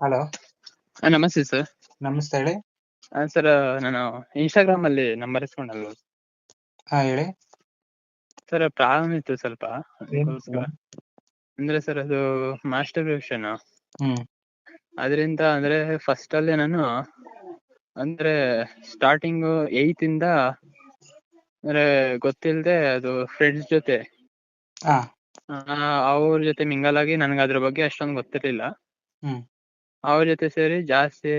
Hello ನಮಸ್ತೆ sir ನಮಸ್ತೆ ಹೇಳಿ. ಸರ್ ನಾನು ಇನ್ಸ್ಟಾಗ್ರಾಮ್ ಅಲ್ಲಿ ನಂಬರ್ ಇಸ್ಕೊಂಡಲ್ವ? ಹಾ ಹೇಳಿ. ಸರ್ ಪ್ರಾಬ್ಲಮ್ ಇತ್ತು ಸ್ವಲ್ಪ. ಅದಕ್ಕೋಸ್ಕರ. ಅಂದ್ರೆ ಸರ್ ಅದು ಮಾಸ್ಟರ್ ಹ್ಮ್. ಅದರಿಂದ ಅಂದ್ರೆ ಫಸ್ಟ್ ಅಲ್ಲಿ ನಾನು ಅಂದ್ರೆ ಸ್ಟಾರ್ಟಿಂಗ್ ಏಯ್ತ್ ಇಂದ ಅಂದ್ರೆ ಗೊತ್ತಿಲ್ಲದೆ ಅದು ಫ್ರೆಂಡ್ಸ್ ಜೊತೆ. ಹಾ. ಅವ್ರ ಜೊತೆ ಮಿಂಗಲ್ ಆಗಿ ನನಗೆ ಅದ್ರ ಬಗ್ಗೆ ಅಷ್ಟೊಂದು ಗೊತ್ತಿರ್ಲಿಲ್ಲ. ಹ್ಮ್. ಅವ್ರ ಜೊತೆ ಸೇರಿ ಜಾಸ್ತಿ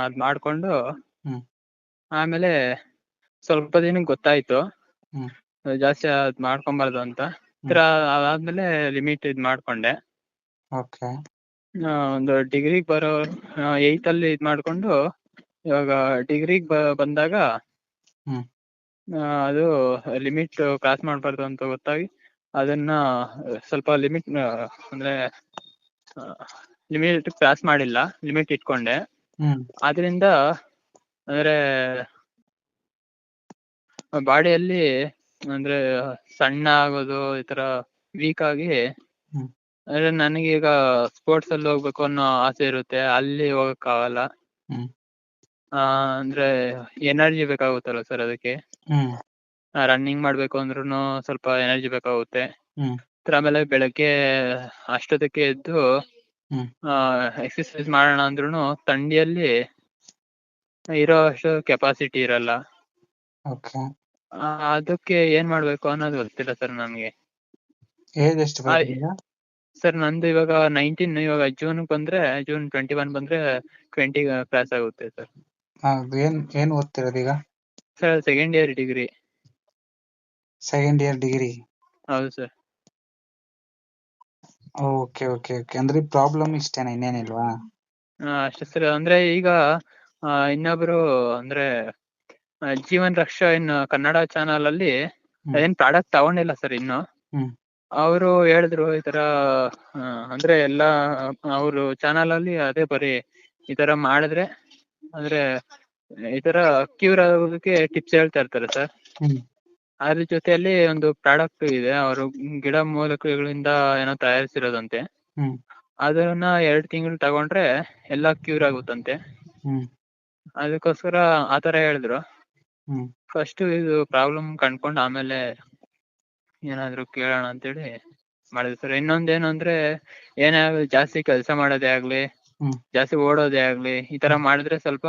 ಅದ್ ಮಾಡ್ಕೊಂಡು ಆಮೇಲೆ ಸ್ವಲ್ಪ ದಿನಕ್ಕೆ ಗೊತ್ತಾಯ್ತು. ಜಾಸ್ತಿ ಅದ್ ಮಾಡ್ಕೊಂಬಾರ್ದು ಅಂತ. ಅದಾದ್ಮೇಲೆ ಲಿಮಿಟ್ ಇದ್ ಮಾಡ್ಕೊಂಡೆ. ಒಂದು ಡಿಗ್ರಿಗ್ ಬರೋ ಏಯ್ತ್ ಅಲ್ಲಿ ಇದ್ ಮಾಡ್ಕೊಂಡು ಇವಾಗ ಡಿಗ್ರಿಗ್ ಬಂದಾಗ ಅದು ಲಿಮಿಟ್ ಕ್ರಾಸ್ ಮಾಡ್ಬಾರ್ದು ಅಂತ ಗೊತ್ತಾಗಿ ಅದನ್ನ ಸ್ವಲ್ಪ ಲಿಮಿಟ್ ಅಂದ್ರೆ ಲಿಮಿಟ್ ಕ್ರಾಸ್ ಮಾಡಿಲ್ಲ ಲಿಮಿಟ್ ಇಟ್ಕೊಂಡೆ. ಆದ್ರಿಂದ ಅಂದ್ರೆ ಬಾಡಿಯಲ್ಲಿ ಅಂದ್ರೆ ಸಣ್ಣ ಆಗೋದು ಈ ತರ ವೀಕ್ ಆಗಿ ಅಂದ್ರೆ ನನಗೆ ಈಗ ಸ್ಪೋರ್ಟ್ಸ್ ಅಲ್ಲಿ ಹೋಗ್ಬೇಕು ಅನ್ನೋ ಆಸೆ ಇರುತ್ತೆ ಅಲ್ಲಿ ಹೋಗಕ್ ಆಗಲ್ಲ ಆ ಅಂದ್ರೆ ಎನರ್ಜಿ ಬೇಕಾಗುತ್ತಲ್ಲ ಸರ್ ಅದಕ್ಕೆ. ರನ್ನಿಂಗ್ ಮಾಡ್ಬೇಕು ಅಂದ್ರೂ ಸ್ವಲ್ಪ ಎನರ್ಜಿ ಬೇಕಾಗುತ್ತೆ. ಆಮೇಲೆ ಬೆಳಗ್ಗೆ ಅಷ್ಟೊತ್ತಕ್ಕೆ ಎದ್ದು. ಎಕ್ಸರ್ಸೈಸ್ ಮಾಡೋಣ ಅಂದ್ರೂ ಥಂಡಿಯಲ್ಲಿ ಇರೋ ಅಷ್ಟು ಕೆಪಾಸಿಟಿ ಇರಲ್ಲ. ಅದಕ್ಕೆ ಏನ್ ಮಾಡ್ಬೇಕು ಅನ್ನೋದು ಗೊತ್ತಿಲ್ಲ ಸರ್ ನಮ್ಗೆ. ಸರ್ ನಂದು ಇವಾಗ ನೈನ್ಟೀನ್ ಇವಾಗ ಜೂನ್ ಬಂದ್ರೆ ಜೂನ್ ಟ್ವೆಂಟಿ ಒನ್ ಬಂದ್ರೆ ಟ್ವೆಂಟಿ ಕ್ಲಾಸ್ ಆಗುತ್ತೆ ಸರ್. ಏನ್ ಏನ್ ಓದ್ತಿರೋದು ಈಗ? Sir second year degree second year degree ಹೌದು ಸರ್. ಓಕೆ ಓಕೆ ಓಕೆ ಅಂದ್ರೆ ಪ್ರಾಬ್ಲಮ್ ಇಷ್ಟೇನಾ ಇನ್ನೇನಿಲ್ವಾ ಅಷ್ಟೇ ಸರ್ ಅಂದ್ರೆ ಈಗ ಆ, ಇನ್ನೊಬ್ರು ಅಂದ್ರೆ ಆ, ಜೀವನ್ ರಕ್ಷಾ ಇನ್ ಕನ್ನಡ ಚಾನಲ್ ಅಲ್ಲಿ ಹ್ಮ್. ಏನ್ ಪ್ರಾಡಕ್ಟ್ ತಗೊಂಡಿಲ್ಲ ಸರ್ ಇನ್ನು ಹ್ಮ್. ಅವರು ಹೇಳಿದ್ರು ಈ ತರ ಆ, ಅಂದ್ರೆ ಎಲ್ಲಾ ಅವರು ಚಾನಲ್ ಅಲ್ಲಿ ಅದೇ ಬರೀ ಈ ತರ ಮಾಡಿದ್ರೆ ಅಂದ್ರೆ ಈ ತರ ಕ್ಯೂರ್ ಆಗೋದಕ್ಕೆ ಟಿಪ್ಸ್ ಹೇಳ್ತಾ ಇರ್ತಾರೆ ಸರ್ ಹ್ಮ್. ಅದ್ರ ಜೊತೆಯಲ್ಲಿ ಒಂದು ಪ್ರಾಡಕ್ಟ್ ಇದೆ. ಅವರು ಗಿಡ ಮೂಲಿಕೆಗಳಿಂದ ಏನೋ ತಯಾರಿಸಿರೋದಂತೆ. ಅದನ್ನ ಎರಡು ತಿಂಗಳು ತಗೊಂಡ್ರೆ ಎಲ್ಲ ಕ್ಯೂರ್ ಆಗುತ್ತಂತೆ. ಅದಕ್ಕೋಸ್ಕರ ಆತರ ಹೇಳಿದ್ರು. ಫಸ್ಟ್ ಇದು ಪ್ರಾಬ್ಲಮ್ ಕಂಡ್ಕೊಂಡು ಆಮೇಲೆ ಏನಾದ್ರು ಕೇಳೋಣ ಅಂತೇಳಿ ಮಾಡಿದ್ರು ಸರ್. ಇನ್ನೊಂದೇನು ಅಂದ್ರೆ ಏನೇ ಆಗ್ಲಿ ಜಾಸ್ತಿ ಕೆಲಸ ಮಾಡೋದೇ ಆಗ್ಲಿ ಜಾಸ್ತಿ ಓಡೋದೇ ಆಗ್ಲಿ ಈ ತರ ಮಾಡಿದ್ರೆ ಸ್ವಲ್ಪ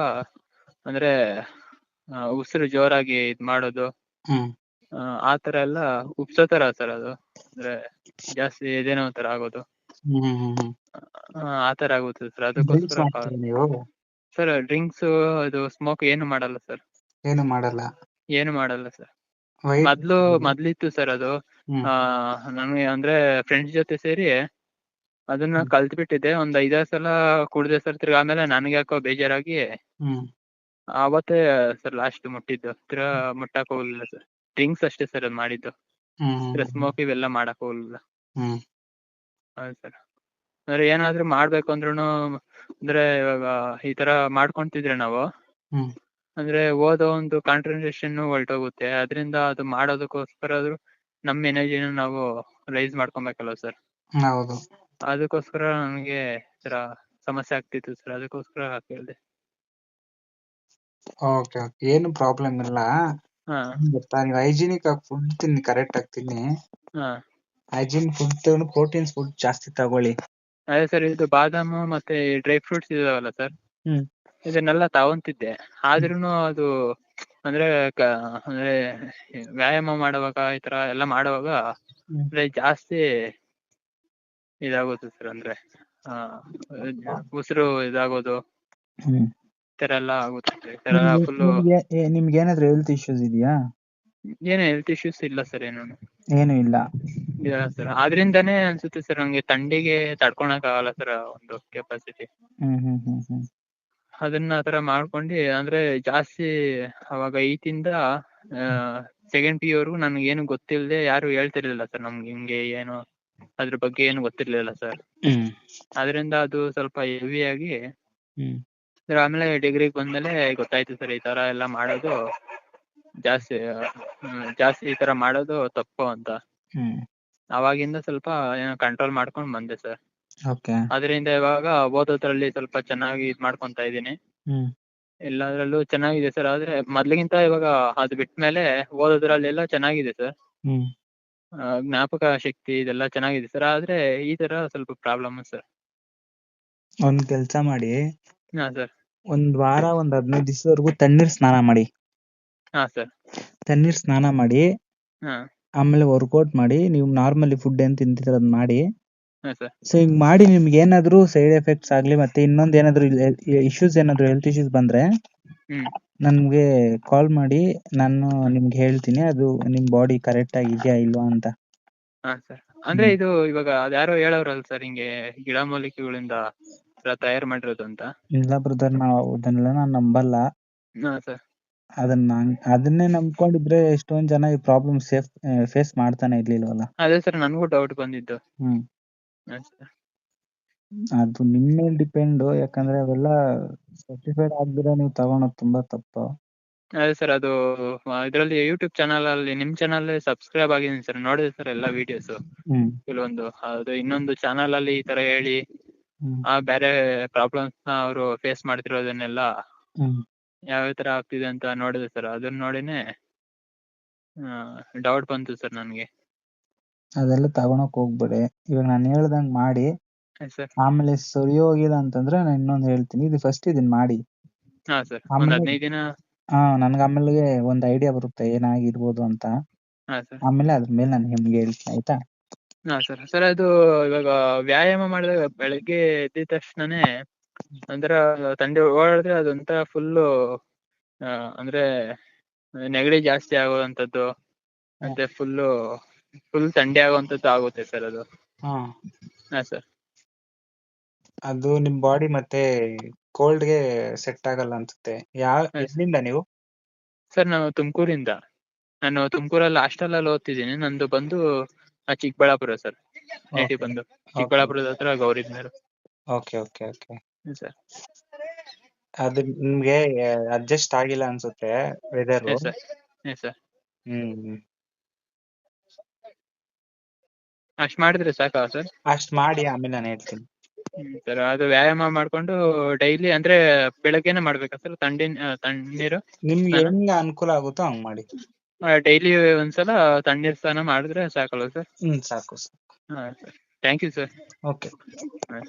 ಅಂದ್ರೆ ಉಸಿರು ಜೋರಾಗಿ ಇದ್ ಮಾಡೋದು. ಆ, ತರ ಎಲ್ಲ ಉಪ್ಸೋ ತರ ಸರ್ ಅದು. ಅಂದ್ರೆ ಜಾಸ್ತಿ ಇದೇನೋ ತರ ಆಗೋದು. ಆ, ತರ ಆಗುತ್ತೆ ಸರ್. ಅದಕ್ಕೋಸ್ಕರ ಸರ್ ಡ್ರಿಂಕ್ಸ್ ಅದು ಸ್ಮೋಕ್ ಏನು ಮಾಡಲ್ಲ ಸರ್. ಏನು ಮಾಡಲ್ಲ? ಏನು ಮಾಡಲ್ಲ ಸರ್. ಮೊದ್ಲು ಮೊದ್ಲಿತ್ತು ಸರ್ ಅದು. ನನಗೆ ಅಂದ್ರೆ ಫ್ರೆಂಡ್ಸ್ ಜೊತೆ ಸೇರಿ ಅದನ್ನ. ಕಲ್ತ್ ಬಿಟ್ಟಿದ್ದೆ ಒಂದ್ ಐದಾರು ಸಲ ಕುಡ್ದೆ ಸರ್. ತಿರ್ಗ ಆಮೇಲೆ ನನಗೆ ಯಾಕೋ ಬೇಜಾರಾಗಿ ಅವತ್ತೇ ಸರ್ ಲಾಸ್ಟ್ ಮುಟ್ಟಿದ್ದು. ತಿರ್ಗಾ ಮುಟ್ಟಕ್ ಹೋಗ್ಲಿಲ್ಲ ಸರ್. ಡ್ರಿಂಕ್ಸ್ ಅಷ್ಟೇ ಸರ್ ಅದು ಮಾಡಿದ್ದು. smoke ಸ್ಮೋಕ್ ಇವೆಲ್ಲ ಮಾಡಕ್ ಹೋಗ್ಲಿಲ್ಲ. ಹೌದು ಸರ್ ಅಂದ್ರೆ ಏನಾದ್ರು ಮಾಡ್ಬೇಕು ಅಂದ್ರೂನು ಅಂದ್ರೆ ಇವಾಗ ಈ ತರ ಮಾಡ್ಕೊಂತಿದ್ರೆ ನಾವು. ಅಂದ್ರೆ ಓದೋ ಒಂದು ಕಾನ್ಸಂಟ್ರೇಷನ್ ಹೊರಟೋಗುತ್ತೆ. ಅದರಿಂದ ಅದು ಮಾಡೋದಕ್ಕೋಸ್ಕರ ಆದ್ರೂ ನಮ್ಮ ಎನರ್ಜಿನ ನಾವು ರೈಸ್ ಮಾಡ್ಕೊಬೇಕಲ್ವ ಸರ್ ಹೌದು. ಅದಕ್ಕೋಸ್ಕರ ನನಗೆ ತರ ಸಮಸ್ಯೆ ಆಗ್ತಿತ್ತು ಸರ್ ಅದಕ್ಕೋಸ್ಕರ ಕೇಳಿದೆ. ಓಕೆ ಓಕೆ ಏನು ಪ್ರಾಬ್ಲಮ್ ಇಲ್ಲ. ಹಾ. ಗೊತ್ತಾ ನೀವು ಹೈಜಿನಿಕ್ ಆಗಿ ಫುಡ್ ತಿನ್ನಿ ಕರೆಕ್ಟ್ ಆಗಿ ತಿನ್ನಿ. ಹಾ. ಹೈಜಿನ್ ಫುಡ್ ತಗೊಂಡು ಪ್ರೋಟೀನ್ಸ್ ಫುಡ್ ಜಾಸ್ತಿ ತಗೊಳ್ಳಿ. ಅದೇ ಸರ್ ಇದು ಬಾದಾಮು ಮತ್ತೆ ಡ್ರೈ ಫ್ರೂಟ್ಸ್ ಇದಾವಲ್ಲ ಸರ್ ಹ್ಮ್. ಇದನ್ನೆಲ್ಲ ತಗೊಂತಿದ್ದೆ. ಆದ್ರೂನು ಅದು ಅಂದ್ರೆ ಕ- ಅಂದ್ರೆ ವ್ಯಾಯಾಮ ಮಾಡುವಾಗ ಈ ತರ ಎಲ್ಲ ಮಾಡುವಾಗ ಹ್ಮ್. ಅಂದ್ರೆ ಜಾಸ್ತಿ ಇದಾಗುತ್ತೆ ಸರ್ ಅಂದ್ರೆ ಆ ಉಸಿರು ಇದಾಗೋದು. ಹ್ಮ್. ತರ ಎಲ್ಲ ಆಗುತ್ತೆ. ಈ ತರ ಫುಲ್ ನಿಮ್ಗೆ ಏನಾದ್ರು ಹೆಲ್ತ್ ಇಶ್ಯೂಸ್ ಇದೆಯಾ? ಏನು ಹೆಲ್ತ್ ಇಶ್ಯೂಸ್ ಇಲ್ಲ ಸರ್ ಏನು. ಏನು ಇಲ್ಲ. ಇಲ್ಲ ಸರ್ ಆದ್ರಿಂದಾನೇ ಅನ್ಸುತ್ತೆ ಸರ್ ನಂಗೆ ಥಂಡಿಗೆ ತಡ್ಕೊಳಕ್ ಆಗಲ್ಲ ಸರ್ ಒಂದು ಕೆಪಾಸಿಟಿ ಹ್ಮ್ ಹ್ಮ್ ಹ್ಮ್ ಹ್ಮ್. ಅದನ್ನ ಆತರ ಮಾಡ್ಕೊಂಡು ಅಂದ್ರೆ ಜಾಸ್ತಿ ಅವಾಗ ಇಂದ ಸೆಕೆಂಡ್ ಪಿ ವರ್ಗು ನನ್ಗೆ ಏನು ಗೊತ್ತಿಲ್ಲದೆ ಯಾರು ಹೇಳ್ತಿರ್ಲಿಲ್ಲ ಸರ್ ನಮ್ಗೆ ಹಿಂಗೆ ಏನು ಅದ್ರ ಬಗ್ಗೆ ಏನು ಗೊತ್ತಿರ್ಲಿಲ್ಲ ಸರ್ ಹ್ಮ್. ಅದರಿಂದ ಅದು ಸ್ವಲ್ಪ ಹೆವಿ ಆಗಿ. ಸರ್ ಆಮೇಲೆ ಡಿಗ್ರಿಗೆ ಬಂದ್ಮೇಲೆ ಗೊತ್ತಾಯ್ತು ಸರ್ ಈ ತರ ಎಲ್ಲ ಮಾಡೋದು ಜಾಸ್ತಿ ಜಾಸ್ತಿ ಈ ತರ ಮಾಡೋದು ತಪ್ಪು ಅಂತ. ಅವಾಗಿಂದ ಸ್ವಲ್ಪ ಏನೋ ಕಂಟ್ರೋಲ್ ಮಾಡ್ಕೊಂಡು ಬಂದೆ ಸರ್. ಓಕೆ. ಅದರಿಂದ ಇವಾಗ ಓದೋದ್ರಲ್ಲಿ ಸ್ವಲ್ಪ ಚೆನ್ನಾಗಿ ಇದು ಮಾಡ್ಕೊಂತ ಇದೀನಿ ಹ್ಮ್. ಎಲ್ಲದ್ರಲ್ಲೂ ಚೆನ್ನಾಗಿದೆ ಸರ್ ಆದ್ರೆ ಮೊದ್ಲಿಗಿಂತ ಇವಾಗ ಅದು ಬಿಟ್ಮೇಲೆ ಓದೋದ್ರಲ್ಲೆಲ್ಲ ಚೆನ್ನಾಗಿದೆ ಸರ್. ಹ್ಮ್. ಜ್ಞಾಪಕ ಶಕ್ತಿ ಇದೆಲ್ಲ ಚೆನ್ನಾಗಿದೆ ಸರ್ ಆದ್ರೆ ಈ ತರ ಸ್ವಲ್ಪ ಪ್ರಾಬ್ಲಮ್ ಸರ್. ಒಂದ್ ಕೆಲ್ಸ ಮಾಡಿ ಹಾ ಸರ್ ಒಂದ್ ವಾರ ಒಂದ್ ಹದಿನೈದು ದಿವಸದವರೆಗೂ ತಣ್ಣೀರ್ ಸ್ನಾನ ಮಾಡಿ. ಹಾ ಸರ್ ತಣ್ಣೀರ್ ಸ್ನಾನ ಮಾಡಿ ಹಾ. ಆಮೇಲೆ ವರ್ಕೌಟ್ ಮಾಡಿ ನೀವು ನಾರ್ಮಲಿ ಫುಡ್ ಏನ್ ತಿಂತೀರ ಅದ್ ಮಾಡಿ. ಹಾ ಸರ್ ಸೊ ಹಿಂಗ್ ಮಾಡಿ ನಿಮ್ಗೆ ಏನಾದ್ರು ಸೈಡ್ ಎಫೆಕ್ಟ್ಸ್ ಆಗ್ಲಿ ಮತ್ತೆ ಇನ್ನೊಂದ್ ಏನಾದ್ರು ಇಶ್ಯೂಸ್ ಏನಾದ್ರು ಹೆಲ್ತ್ ಇಶ್ಯೂಸ್ ಬಂದ್ರೆ ಹ್ಮ್. ನನ್ಗೆ ಕಾಲ್ ಮಾಡಿ ನಾನು ನಿಮ್ಗೆ ಹೇಳ್ತೀನಿ ಅದು ನಿಮ್ ಬಾಡಿ ಕರೆಕ್ಟ್ ಆಗಿದ್ಯಾ ಇಲ್ವಾ ಅಂತ. ಹಾ ಸರ್ ಅಂದ್ರೆ ಹ್ಮ್. ಇದು ಇವಾಗ ಅದ್ಯಾರೋ ಹೇಳೋರಲ್ಲ ಸರ್ ಹಿಂಗೆ ಗಿಡ ಮೂಲಿಕೆಗಳಿಂದ ತಯಾರು ಮಾಡಿರೋದು ಅಂತ? ಇಲ್ಲ ಬ್ರದರ್ ನಾವು ಅದನ್ನೆಲ್ಲ ನಾನ್ ನಂಬಲ್ಲ. ಹಾ ಸರ್ ಅದನ್ನ ನಾನ್- ಅದನ್ನೇ ನಂಬ್ಕೊಂಡಿದ್ರೆ ಎಷ್ಟೊಂದ್ ಜನ ಈ ಪ್ರಾಬ್ಲಮ್ ಸೇಫ್ ಫೇಸ್ ಮಾಡ್ತಾನೆ ಇರ್ಲಿಲ್ವಲ್ಲ? ಅದೇ ಸರ್ ನನಗೂ ಡೌಟ್ ಬಂದಿದ್ದು. ಹ್ಮ್. ಹಾ ಸರ್ ಅದು ನಿಮ್ ಮೇಲೆ ಡಿಪೆಂಡ್ ಯಾಕಂದ್ರೆ ಅವೆಲ್ಲ ಸರ್ಟಿಫೈಡ್ ಆಗ್ದಿರ ನೀವು ತಗೊಳೋದು ತುಂಬಾ ತಪ್ಪು. ಅದೇ ಸರ್ ಅದು ಇದರಲ್ಲಿ ಯೂಟ್ಯೂಬ್ ಚಾನಲ್ ಅಲ್ಲಿ ನಿಮ್ ಚಾನಲ್ ಸಬ್ಸ್ಕ್ರೈಬ್ ಆಗಿದ್ದೀನಿ ಸರ್ ನೋಡಿದೆ ಸರ್ ಎಲ್ಲಾ ವಿಡಿಯೋಸ್ ಹ್ಮ್. ಕೆಲವೊಂದು ಅದು ಇನ್ನೊಂದು ಚಾನಲ್ ಅಲ್ಲಿ ಈ ತರ ಹೇಳಿ ಆ ಬೇರೆ ಪ್ರಾಬ್ಲಮ್ಸ್ನ ಅವರು ಫೇಸ್ ಮಾಡ್ತಿರೋದನ್ನೆಲ್ಲ ಯಾವ ತರ ಆಗ್ತಿದೆ ಅಂತ ನೋಡಿದೆ ಸರ್ ಅದನ್ನ ನೋಡಿನೇ ಡೌಟ್ ಬಂತು ಸರ್ ನನಗೆ. ಅದೆಲ್ಲ ತಗೊಳಕ್ ಹೋಗ್ಬೇಡಿ. ಇವಾಗ ನಾನು ಹೇಳ್ದಂಗ್ ಮಾಡಿ ಸರ್ ಆಮೇಲೆ ಸರಿ ಹೋಗಿಲ್ಲ ಅಂತಂದ್ರೆ ನಾನು ಇನ್ನೊಂದ್ ಹೇಳ್ತೀನಿ. ಇದು ಫಸ್ಟ್ ಇದನ್ ಮಾಡಿ. ಹಾ ನನ್ಗೆ ಆಮೇಲೆ ಒಂದ್ ಐಡಿಯಾ ಬರುತ್ತೆ ಏನಾಗಿರ್ಬೋದು ಅಂತ. ಆಮೇಲೆ ಅದ್ರ ಮೇಲೆ ನಾನು ನಿಮ್ಗೆ ಹೇಳ್ತೀನಿ ಆಯ್ತಾ? ಹಾ ಸರ್. ಸರ್ ಅದು ಇವಾಗ ವ್ಯಾಯಾಮ ಮಾಡಿದಾಗ ಬೆಳಗ್ಗೆ ಎದ್ದಿದ ತಕ್ಷಣನೇ ಅಂದ್ರೆ ತಂಡಿ ಓಡಾಡಿದ್ರೆ ಅದೊಂಥರ ಫುಲ್ಲು ಅಂದ್ರೆ ನೆಗಡಿ ಜಾಸ್ತಿ ಆಗುವಂತದ್ದು ಮತ್ತೆ ಫುಲ್ಲು ಫುಲ್ ಥಂಡಿ ಆಗುವಂತದ್ದು ಆಗುತ್ತೆ ಸರ್ ಅದು. ಹಾ. sir. ಸರ್. ಅದು ನಿಮ್ ಬಾಡಿ ಮತ್ತೆ ಕೋಲ್ಡ್ಗೆ ಸೆಟ್ ಆಗಲ್ಲ ಅನ್ಸುತ್ತೆ. ಯಾವ Yes. ಎಲ್ಲಿಂದ ನೀವು? ಸರ್ ನಾವು ತುಮಕೂರಿಂದ. ನಾನು ತುಮಕೂರಲ್ಲಿ ಹಾಸ್ಟೆಲ್ ಅಲ್ಲಿ ಓದ್ತಿದ್ದೀನಿ. ನಂದು ಬಂದು ಆ, ಚಿಕ್ಕಬಳ್ಳಾಪುರ ಸರ್. ಐಟಿ ಬಂದು. ಚಿಕ್ಕಬಳ್ಳಾಪುರದ ಹತ್ರ Gauribidanur okay okay okay sir. ಅದು ನಿಮ್ಗೆ ಅಡ್ಜಸ್ಟ್ ಆಗಿಲ್ಲ ಅನ್ಸುತ್ತೆ ವೆದರ್ ಸರ್. ಸರ್. ಹ್ಮ್. ಅಷ್ಟ್ ಮಾಡಿದ್ರೆ ಸಾಕಾ ಸರ್? ಅಷ್ಟ್ ಮಾಡಿ ಆಮೇಲೆ ನಾನು ಹೇಳ್ತೀನಿ. ಸರ್ ಅದು ವ್ಯಾಯಾಮ ಮಾಡ್ಕೊಂಡು ಡೈಲಿ ಅಂದ್ರೆ ಬೆಳಗ್ಗೆನೆ ಮಾಡ್ಬೇಕಾ ಸರ್? ತಂಡಿನ ತಣ್ಣೀರು ನಿಮ್ಗೆ? ಹೆಂಗ್ ಅನುಕೂಲ ಆಗುತ್ತೋ ಹಂಗ್ ಮಾಡಿ. ಡೈಲಿ ಒಂದ್ಸಲ ತಣ್ಣೀರ್ ಸ್ನಾನ ಮಾಡಿದ್ರೆ ಸಾಕಲ್ವ ಸರ್ ಹ್ಮ್ ಸಾಕು. ಹಾಂ sir thank you sir okay ಹಾಂ